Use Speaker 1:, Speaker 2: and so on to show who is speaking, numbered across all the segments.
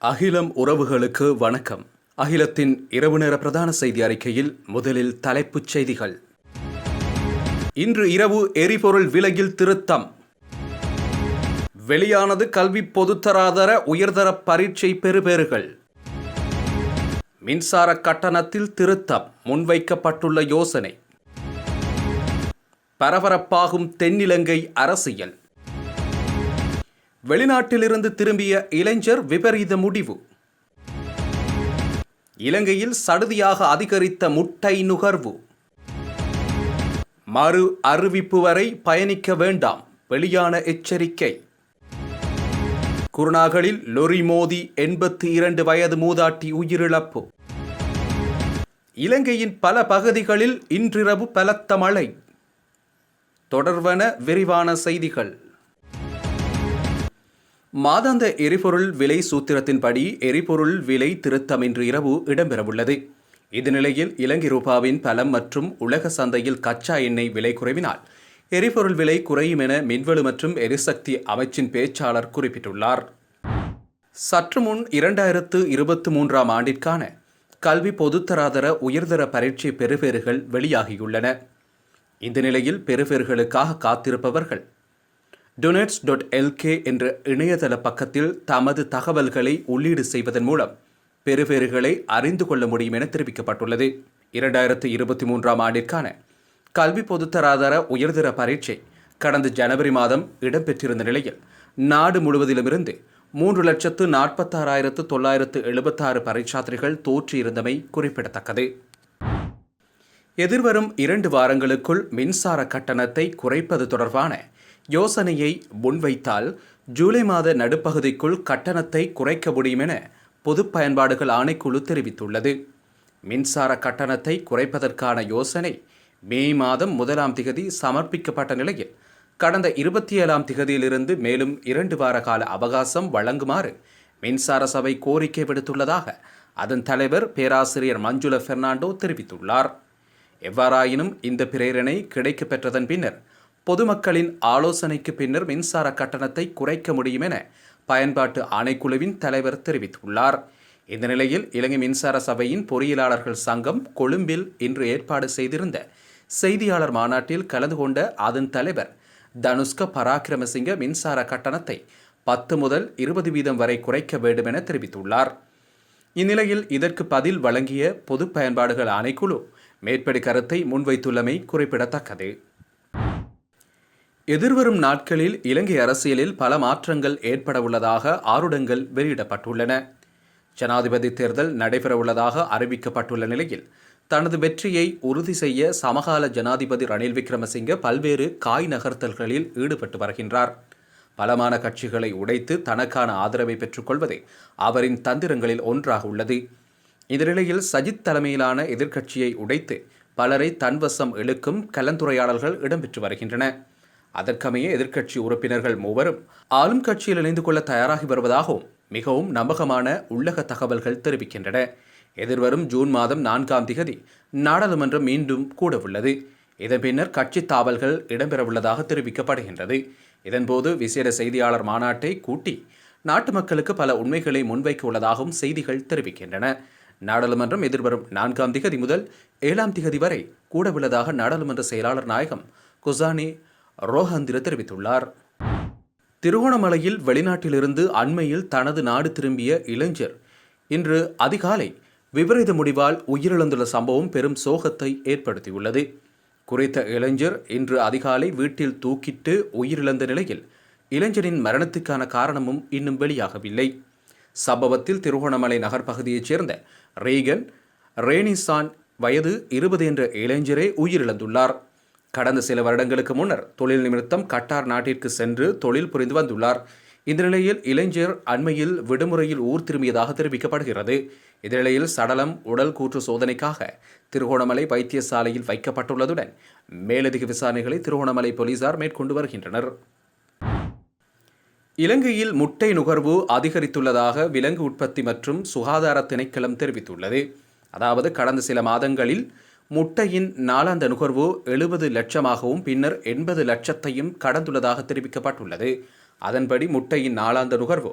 Speaker 1: அகிலம் உறவுகளுக்கு வணக்கம். அகிலத்தின் இரவு நேர பிரதான செய்தி அறிக்கையில் முதலில் தலைப்புச் செய்திகள். இன்று இரவு எரிபொருள் விலையில் திருத்தம். வெளியானது கல்வி பொதுத்தராதர உயர்தர பரீட்சை பெறுபேறுகள். மின்சார கட்டணத்தில் திருத்தம் முன்வைக்கப்பட்டுள்ள யோசனை. பரபரப்பாகும் தென்னிலங்கை அரசியல். வெளிநாட்டிலிருந்து திரும்பிய இளைஞர் விபரீத முடிவு. இலங்கையில் சடுதியாக அதிகரித்த முட்டை நுகர்வு. மறு அறிவிப்பு வரை பயணிக்க வேண்டாம் வெளியான எச்சரிக்கை. குருநாகலில் லொரி மோதி எண்பத்தி இரண்டு வயது மூதாட்டி உயிரிழப்பு. இலங்கையின் பல பகுதிகளில் இன்றிரவு பலத்த மழை. தொடர்வன விரிவான செய்திகள். மாதாந்த எரிபொருள் விலை சூத்திரத்தின்படி எரிபொருள் விலை திருத்தம் இன்று இரவு இடம்பெறவுள்ளது. இந்நிலையில் இலங்கை ரூபாவின் பலம் மற்றும் உலக சந்தையில் கச்சா எண்ணெய் விலை குறைவினால் எரிபொருள் விலை குறையும் என மின்வெளு மற்றும் எரிசக்தி அமைச்சின் பேச்சாளர் குறிப்பிட்டுள்ளார். சற்று முன் இரண்டாயிரத்து இருபத்தி மூன்றாம் ஆண்டிற்கான கல்வி பொதுத்தராதர உயர்தர பரீட்சை பெறுபேறுகள் வெளியாகியுள்ளன. இந்த நிலையில் பெறுபேறுகளுக்காக காத்திருப்பவர்கள் டொனேட்ஸ் டாட் எல்கே என்ற இணையதள பக்கத்தில் தமது தகவல்களை உள்ளீடு செய்வதன் மூலம் பெறுபேறுகளை அறிந்து கொள்ள முடியும் என தெரிவிக்கப்பட்டுள்ளது. இரண்டாயிரத்து இருபத்தி மூன்றாம் ஆண்டிற்கான கல்வி பொதுத்தராதார உயர்தர பரீட்சை கடந்த ஜனவரி மாதம் இடம்பெற்றிருந்த நிலையில் நாடு முழுவதிலுமிருந்து மூன்று லட்சத்து நாற்பத்தாறாயிரத்து தொள்ளாயிரத்து எழுபத்தாறு பரீட்சார்த்திகள் தோற்றியிருந்தமை குறிப்பிடத்தக்கது. எதிர்வரும் இரண்டு வாரங்களுக்குள் மின்சார கட்டணத்தை குறைப்பது தொடர்பான யோசனையை முன்வைத்தால் ஜூலை மாத நடுப்பகுதிக்குள் கட்டணத்தை குறைக்க முடியும் என பொது பயன்பாடுகள் ஆணைக்குழு தெரிவித்துள்ளது. மின்சார கட்டணத்தை குறைப்பதற்கான யோசனை மே மாதம் முதலாம் திகதி சமர்ப்பிக்கப்பட்ட நிலையில் கடந்த இருபத்தி ஏழாம் திகதியிலிருந்து மேலும் இரண்டு வார கால அவகாசம் வழங்குமாறு மின்சார சபை கோரிக்கை விடுத்துள்ளதாக அதன் தலைவர் பேராசிரியர் மஞ்சுள பெர்னாண்டோ தெரிவித்துள்ளார். எவ்வாறாயினும் இந்த பிரேரணை கிடைக்கப்பெற்றதன் பின்னர் பொதுமக்களின் ஆலோசனைக்கு பின்னர் மின்சார கட்டணத்தை குறைக்க முடியும் என பயன்பாட்டு ஆணைக்குழுவின் தலைவர் தெரிவித்துள்ளார். இந்த நிலையில் இலங்கை மின்சார சபையின் பொறியியலாளர்கள் சங்கம் கொழும்பில் இன்று ஏற்பாடு செய்திருந்த செய்தியாளர் மாநாட்டில் கலந்து கொண்ட அதன் தலைவர் தனுஷ்க பராக்கிரமசிங்க மின்சார கட்டணத்தை பத்து முதல் இருபது வீதம் வரை குறைக்க வேண்டும் என தெரிவித்துள்ளார். இந்நிலையில் இதற்கு பதில் வழங்கிய பொது பயன்பாடுகள் ஆணைக்குழு மேற்படி கருத்தை முன்வைத்துள்ளமை குறிப்பிடத்தக்கது. எதிர்வரும் நாட்களில் இலங்கை அரசியலில் பல மாற்றங்கள் ஏற்படவுள்ளதாக ஆருடங்கள் வெளியிடப்பட்டுள்ளன. ஜனாதிபதி தேர்தல் நடைபெறவுள்ளதாக அறிவிக்கப்பட்டுள்ள நிலையில் தனது வெற்றியை உறுதி செய்ய சமகால ஜனாதிபதி ரணில் விக்ரமசிங்க பல்வேறு காய் நகர்த்தல்களில் ஈடுபட்டு வருகின்றார். பலமான கட்சிகளை உடைத்து தனக்கான ஆதரவை பெற்றுக்கொள்வதே அவரின் தந்திரங்களில் ஒன்றாக உள்ளது. இந்த நிலையில் சஜித் தலைமையிலான எதிர்க்கட்சியை உடைத்து பலரை தன்வசம் இழுக்கும் கலந்துரையாடல்கள் இடம்பெற்று வருகின்றன. அதற்கமைய எதிர்க்கட்சி உறுப்பினர்கள் மூவரும் ஆளும் கட்சியில் இணைந்து கொள்ள தயாராகி வருவதாகவும் மிகவும் நம்பகமான உள்ளக தகவல்கள் தெரிவிக்கின்றன. எதிர்வரும் ஜூன் மாதம் நான்காம் திகதி நாடாளுமன்றம் மீண்டும் கூடவுள்ளது. இதன் பின்னர் கட்சி தாவல்கள் இடம்பெறவுள்ளதாக தெரிவிக்கப்படுகின்றது. இதன்போது விசேட செய்தியாளர் மாநாட்டை கூட்டி நாட்டு மக்களுக்கு பல உண்மைகளை முன்வைக்க உள்ளதாகவும் செய்திகள் தெரிவிக்கின்றன. நாடாளுமன்றம் எதிர்வரும் நான்காம் திகதி முதல் ஏழாம் திகதி வரை கூடவுள்ளதாக நாடாளுமன்ற செயலாளர் நாயகம் குசானி ரோஹந்திர தெரிவித்துள்ளார். திருகோணமலையில் வெளிநாட்டிலிருந்து அண்மையில் தனது நாடு திரும்பிய இளைஞர் இன்று அதிகாலை விபரீத முடிவால் உயிரிழந்துள்ள சம்பவம் பெரும் சோகத்தை ஏற்படுத்தியுள்ளது. குறித்த இளைஞர் இன்று அதிகாலை வீட்டில் தூக்கிட்டு உயிரிழந்த நிலையில் இளைஞரின் மரணத்துக்கான காரணமும் இன்னும் வெளியாகவில்லை. சம்பவத்தில் திருகோணமலை நகர் பகுதியைச் சேர்ந்த ரீகன் ரேனிசான் வயது இருபது என்ற இளைஞரே உயிரிழந்துள்ளார். கடந்த சில வருடங்களுக்கு முன்னர் தொழில் நிமித்தம் கட்டார் நாட்டிற்கு சென்று தொழில் புரிந்து வந்துள்ளார். இந்த நிலையில் இளைஞர் அண்மையில் விடுமுறையில் ஊர் திரும்பியதாக தெரிவிக்கப்படுகிறது. இந்நிலையில் சடலம் உடல் கூற்று சோதனைக்காக திருகோணமலை வைத்தியசாலையில் வைக்கப்பட்டுள்ளதுடன் மேலதிக விசாரணைகளை திருகோணமலை போலீசார் மேற்கொண்டு வருகின்றனர். இலங்கையில் முட்டை நுகர்வு அதிகரித்துள்ளதாக விலங்கு உற்பத்தி மற்றும் சுகாதார திணைக்களம் தெரிவித்துள்ளது. அதாவது கடந்த சில மாதங்களில் முட்டையின் நாளாந்த நுகர்வு எழுபது லட்சமாகவும் பின்னர் எண்பது லட்சத்தையும் கடந்துள்ளதாக தெரிவிக்கப்பட்டுள்ளது. அதன்படி முட்டையின் நாளாந்த நுகர்வு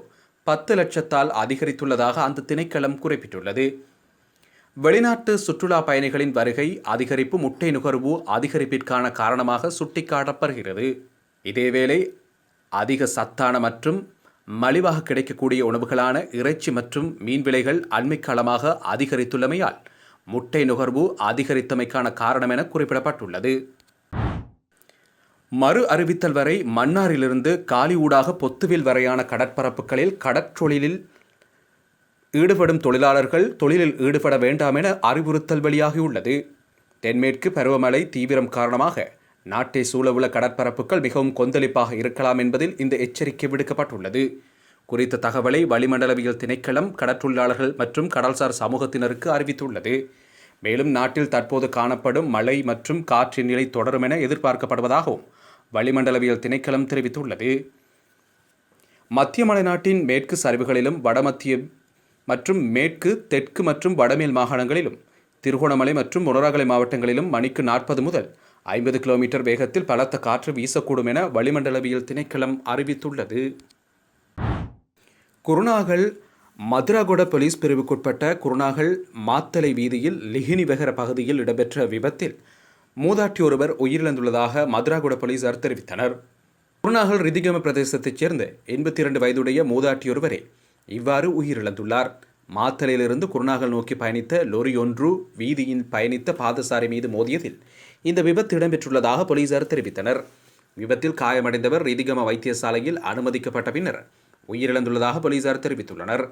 Speaker 1: பத்து லட்சத்தால் அதிகரித்துள்ளதாக அந்த திணைக்களம் குறிப்பிட்டுள்ளது. வெளிநாட்டு சுற்றுலா பயணிகளின் வருகை அதிகரிப்பு முட்டை நுகர்வு அதிகரிப்பிற்கான காரணமாக சுட்டிக்காட்டப்படுகிறது. இதேவேளை அதிக சத்தான மற்றும் மலிவாக கிடைக்கக்கூடிய உணவுகளான இறைச்சி மற்றும் மீன் விலைகள் அண்மைக்காலமாக அதிகரித்துள்ளமையால் முட்டை நுகர்வு அதிகரித்தமைக்கான காரணம் என குறிப்பிடப்பட்டுள்ளது. மறு அறிவித்தல் வரை மன்னாரிலிருந்து காலி ஊடாக பொத்துவில் வரையான கடற்பரப்புகளில் கடற்றொழிலில் ஈடுபடும் தொழிலாளர்கள் தொழிலில் ஈடுபட வேண்டாம் என அறிவுறுத்தல் வெளியாகியுள்ளது. தென்மேற்கு பருவமழை தீவிரம் காரணமாக நாட்டை சூழவுள்ள கடற்பரப்புகள் மிகவும் கொந்தளிப்பாக இருக்கலாம் என்பதில் இந்த எச்சரிக்கை விடுக்கப்பட்டுள்ளது. குறித்த தகவலை வளிமண்டலவியல் திணைக்களம் கடற்றொழிலாளர்கள் மற்றும் கடல்சார் சமூகத்தினருக்கு அறிவித்துள்ளது. மேலும் நாட்டில் தற்போது காணப்படும் மழை மற்றும் காற்றின் நிலை தொடரும் என எதிர்பார்க்கப்படுவதாகவும் வளிமண்டலவியல் திணைக்களம் தெரிவித்துள்ளது. மத்திய மலைநாட்டின் மேற்கு சரிவுகளிலும் வடமத்திய மற்றும் மேற்கு தெற்கு மற்றும் வடமேல் மாகாணங்களிலும் திருகோணமலை மற்றும் முனராகலை மாவட்டங்களிலும் மணிக்கு நாற்பது முதல் ஐம்பது கிலோமீட்டர் வேகத்தில் பலத்த காற்று வீசக்கூடும் என வளிமண்டலவியல் திணைக்களம் அறிவித்துள்ளது. குருணாகல் மதுராகொட போலீஸ் பிரிவுக்குட்பட்ட குருணாகல் மாத்தலை வீதியில் லிகினி வெகர பகுதியில் இடம்பெற்ற விபத்தில் மூதாட்டி ஒருவர் உயிரிழந்துள்ளதாக மதுராகொட போலீசார் தெரிவித்தனர். குருணாகல் ரிதிகம பிரதேசத்தைச் சேர்ந்த எண்பத்தி இரண்டு வயதுடைய மூதாட்டியொருவரே இவ்வாறு உயிரிழந்துள்ளார். மாத்தலையிலிருந்து குருணாகல் நோக்கி பயணித்த லொரி ஒன்று வீதியில் பயணித்த பாதசாரி மீது மோதியதில் இந்த விபத்து இடம்பெற்றுள்ளதாக போலீசார் தெரிவித்தனர். விபத்தில் காயமடைந்தவர் ரிதிகம வைத்தியசாலையில் அனுமதிக்கப்பட்ட பின்னர் உயிரிழந்துள்ளதாக போலீசார் தெரிவித்துள்ளனர்.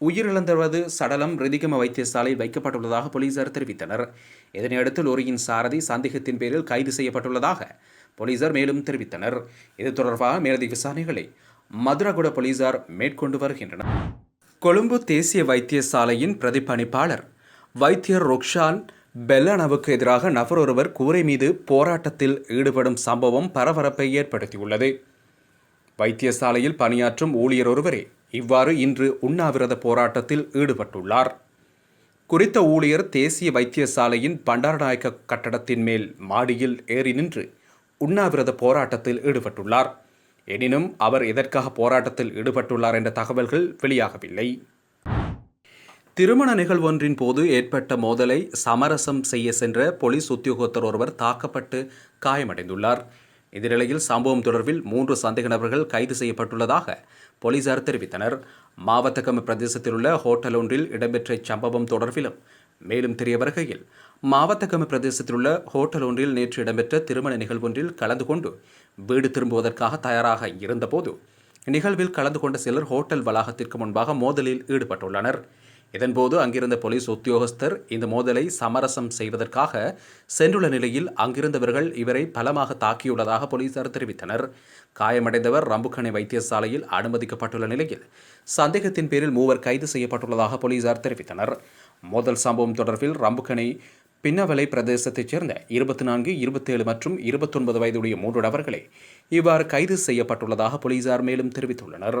Speaker 1: உயிரிழந்தவரது சடலம் ரிதிகம வைத்தியசாலையில் வைக்கப்பட்டுள்ளதாக போலீசார் தெரிவித்தனர். இதனையடுத்து லோரியின் சாரதி சந்தேகத்தின் பேரில் கைது செய்யப்பட்டுள்ளதாக போலீசார் மேலும் தெரிவித்தனர். இது தொடர்பாக மேலதிக விசாரணைகளை மதுரகுட போலீசார் மேற்கொண்டு வருகின்றனர். கொழும்பு தேசிய வைத்தியசாலையின் பிரதிப்பணிப்பாளர் வைத்தியர் ரொக்ஷான் பெல்லனவுக்கு எதிராக நபர் ஒருவர் கூரை மீது போராட்டத்தில் ஈடுபடும் சம்பவம் பரபரப்பை ஏற்படுத்தியுள்ளது. வைத்தியசாலையில் பணியாற்றும் ஊழியர் ஒருவரே இவ்வாறு இன்று உண்ணாவிரத போராட்டத்தில் ஈடுபட்டுள்ளார். குறித்த ஊழியர் தேசிய வைத்தியசாலையின் பண்டாரநாயக்க கட்டடத்தின் மேல் மாடியில் ஏறி நின்று உண்ணாவிரத போராட்டத்தில் ஈடுபட்டுள்ளார். எனினும் அவர் எதற்காக போராட்டத்தில் ஈடுபட்டுள்ளார் என்ற தகவல்கள் வெளியாகவில்லை. திருமண நிகழ்வொன்றின் போது ஏற்பட்ட மோதலை சமரசம் செய்ய சென்ற போலீஸ் உத்தியோகத்தர் ஒருவர் தாக்கப்பட்டு காயமடைந்துள்ளார். இந்நிலையில் சம்பவம் தொடர்பில் மூன்று சந்தேக நபர்கள் கைது செய்யப்பட்டுள்ளதாக போலீசார் தெரிவித்தனர். மாவத்தகம் பிரதேசத்தில் உள்ள ஹோட்டல் ஒன்றில் இடம்பெற்ற இச்சம்பவம் தொடர்பிலும் மேலும் தெரிய வருகையில் மாவத்தகம் பிரதேசத்தில் உள்ள ஹோட்டல் ஒன்றில் நேற்று இடம்பெற்ற திருமண நிகழ்வொன்றில் கலந்து கொண்டு வீடு திரும்புவதற்காக தயாராக இருந்தபோது நிகழ்வில் கலந்து கொண்ட சிலர் ஹோட்டல் வளாகத்திற்கு முன்பாக மோதலில் ஈடுபட்டுள்ளனர். இதன்போது அங்கிருந்த போலீஸ் உத்தியோகஸ்தர் இந்த மோதலை சமரசம் செய்வதற்காக சென்றுள்ள நிலையில் அங்கிருந்தவர்கள் இவரை பலமாக தாக்கியுள்ளதாக போலீசார் தெரிவித்தனர். காயமடைந்தவர் ரம்புக்கணை வைத்தியசாலையில் அனுமதிக்கப்பட்டுள்ள நிலையில் சந்தேகத்தின் பேரில் மூவர் கைது செய்யப்பட்டுள்ளதாக போலீசார் தெரிவித்தனர். மோதல் சம்பவம் தொடர்பில் ரம்புக்கணை பின்னவலை பிரதேசத்தைச் சேர்ந்த இருபத்தி நான்கு இருபத்தேழு மற்றும் இருபத்தொன்பது வயதுடைய மூன்று நபர்களே இவ்வாறு கைது செய்யப்பட்டுள்ளதாக போலீசார் மேலும் தெரிவித்துள்ளனர்.